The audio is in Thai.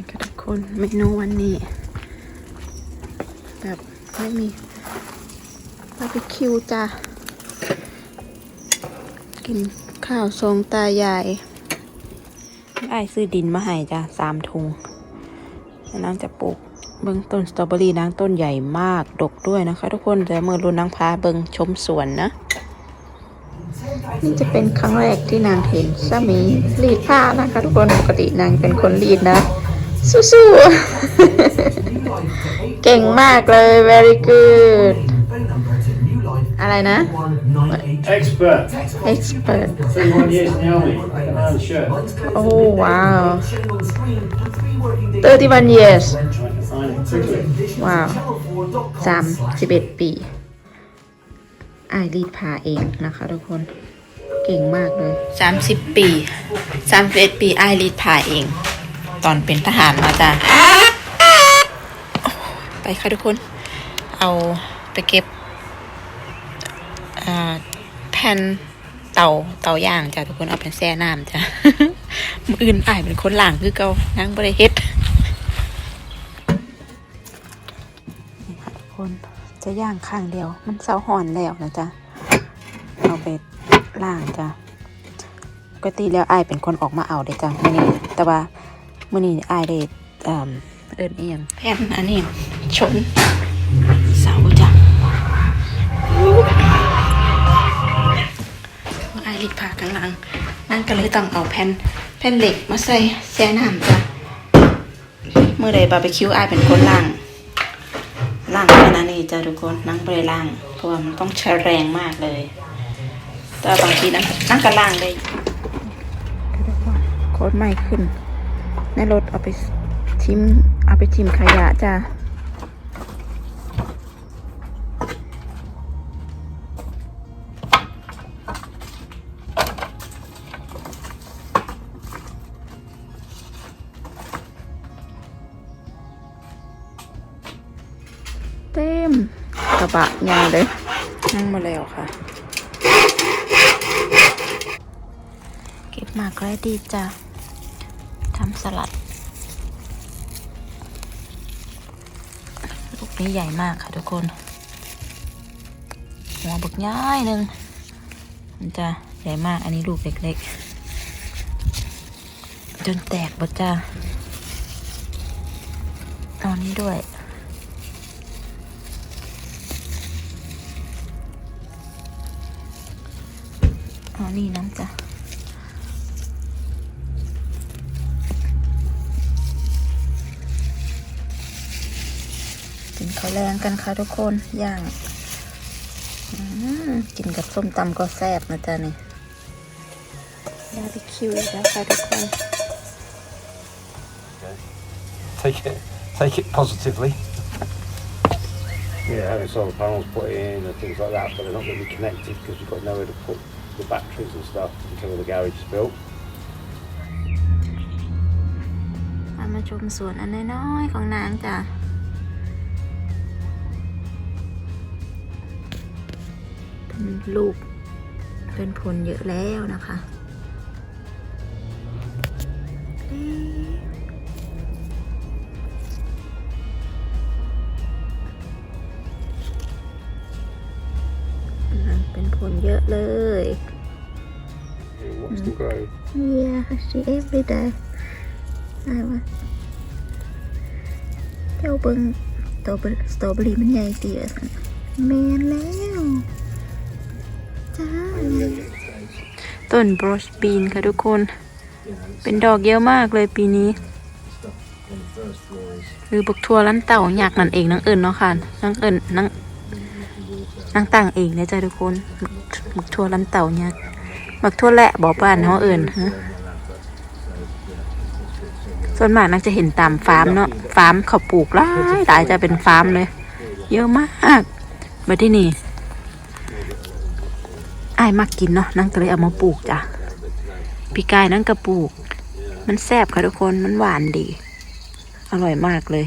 นี่ค่ะทุกคนเมนูวันนี้ แบบไม่มีบาร์บีคิวจ้ะกินข้าวทรงตายายไอ้ซื้อดินมาให้จ้ะสามถุงแล้วนางจะปลูกเบิ้องต้นสตรอเบอรี่นางต้นใหญ่มาก ดกด้วยนะคะ ทุกคนแต่เมื่อรุ่นนางพาเบิ้งชมสวนนะ นี่จะเป็นครั้งแรกที่นางเห็นสามีรีดผ้านะคะทุกคนปกตินางเป็นคนรีดนะ สู้ๆ เก่งมากเลย very good อะไรนะ Expert. expert 31 years in the army. Iron shirt. โอ้ว้าว 31 years Trying to find it quickly. ว้าวสามสิบเอ็ดปีอายรีดผ้าเองนะคะทุกคน เก่งมากเลยสามสิบปีสามสิบเอ็ดปีอายรีดผ้าเอง ตอนเป็นทหารมาจ้ะไปค่ะทุกคน เอาไปเก็บแผ่นเตาเตาย่างจ้ะทุกคนเอาเป็นแช่น้ำจ้ะมืออื่นอายเป็นคนล่างคือเกานั่งบริเฮ็ดนี่ค่ะทุกคนจะย่างข้างเดียว มันเซาห่อนแล้วนะจ๊ะเอาไปล่างจ้ะปกติแล้วอายเป็นคนออกมาเอาเด้จ้ะมื่อนี้แต่ว่า มื่อนี้อายได้เอ่อเอินเอียงแผ่นอันนี้ชนเสาจ้ะอายรีดผ้าข้างหลัง นั่นก็เลยต้องเอาแผ่นแผ่นเหล็กมาใส่แช่น้ำจ้ะเมื่อใดบาร์บีคิวอายเป็นคนล่างล่างขนาดนี้จ้ะทุกคนนั่งไปล่างเพราะว่ามันต้องใช้แรงมากเลย แต่บางทีนั่งนั่งก็ล่างได้โคตรไม่ขึ้น ในรถเอาไปทิมเอาไปทิมขยะจ้ะเต็มกระบะยางเลยนั่งมาแล้วค่ะ เก็บมากไรดีจ้ะ ทำสลัด ลูกนี้ใหญ่มากค่ะทุกคน หัวบึกย้ายหนึ่งมันจะใหญ่มาก อันนี้ลูกเล็กๆ จนแตกบดจ้าตอนนี้ด้วยเอนี่น้ำจ้ะ กินข้าวแรงกันค่ะทุกคนย่างอืมกินกับส้มตำก็แซ่บนะจ๊ะนี่บาร์บีคิวอีกแล้วค่ะทุกคน Take it, take it positively. Yeah, having solar panels put in and things like that, but they're not going to be connected because we've got nowhere to put the batteries and stuff until the garage is built. มามาชมสวนอันน้อยๆของนางจ้ะ ลูกเป็นผลเยอะแล้วนะคะเอ๊ะกำลังเป็นผลเยอะเลย You watch them grow. Yeah, I see every day. ได้วะเจ้าเบิงสตร จ้าต้นบรอชบีนค่ะทุกคน เป็นดอกเยอะมากเลยปีนี้ หรือบกทัวลันเต่าอยากนั่นเองนังเอิญเนาะค่ะนังเอิญนังนังต่างเองเนี่ยจ้ะทุกคนบกทัวลันเต่าเนี่ยบักทัวแหละบอกบ้านเขาเอิญฮะส่วนมากนักจะเห็นตามฟาร์มเนาะฟาร์มเขาปลูกหลายหลายจะเป็นฟาร์มเลย เยอะมากมาที่นี่ อายมากกินเนาะนั่งก็เลยเอามาปลูกจ้ะพี่กายนั่งก็ปลูก มันแซ่บค่ะทุกคนมันหวานดี อร่อยมากเลย